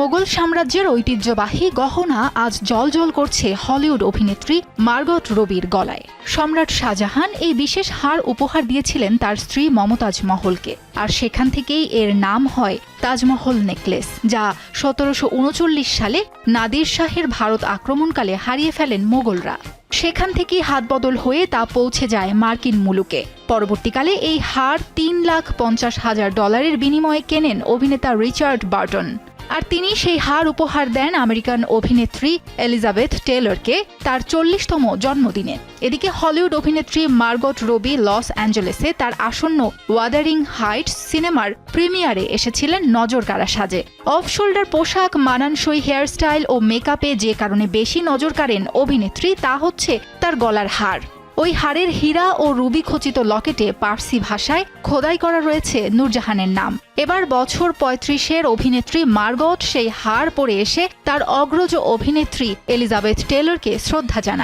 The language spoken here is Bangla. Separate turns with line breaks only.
মোগল সাম্রাজ্যের ঐতিহ্যবাহী গহনা আজ জলজল করছে হলিউড অভিনেত্রী মার্গট রবির গলায়। সম্রাট শাহজাহান এই বিশেষ হার উপহার দিয়েছিলেন তার স্ত্রী মমতাজ মহলকে। আর সেখান থেকেই এর নাম হয় তাজমহল নেকলেস, যা সতেরোশো উনচল্লিশ সালে নাদির শাহের ভারত আক্রমণকালে হারিয়ে ফেলেন মোগলরা। সেখান থেকেই হাত বদল হয়ে তা পৌঁছে যায় মার্কিন মুলুকে। পরবর্তীকালে এই হার তিন লাখ পঞ্চাশ হাজার ডলারের বিনিময়ে কেনেন অভিনেতা রিচার্ড বার্টন। আর তিনি সেই হার উপহার দেন আমেরিকান অভিনেত্রী এলিজাবেথ টেলরকে তার চল্লিশতম জন্মদিনে। এদিকে হলিউড অভিনেত্রী মার্গট রবি লস অ্যাঞ্জেলেসে তার আসন্ন ওয়াদারিং হাইটস সিনেমার প্রিমিয়ারে এসেছিলেন নজর কাড়া সাজে। অফ শোল্ডার পোশাক, মানানসই হেয়ারস্টাইল ও মেকআপে যে কারণে বেশি নজর কাড়েন অভিনেত্রী, তা হচ্ছে তার গলার হার। ওই হারের হীরা ও রুবি খচিত লকেটে পার্সি ভাষায় খোদাই করা রয়েছে নূরজাহানের নাম। এবার বছর পঁয়ত্রিশের অভিনেত্রী মার্গট সেই হার পরে এসে তার অগ্রজ অভিনেত্রী এলিজাবেথ টেলরকে শ্রদ্ধা জানান।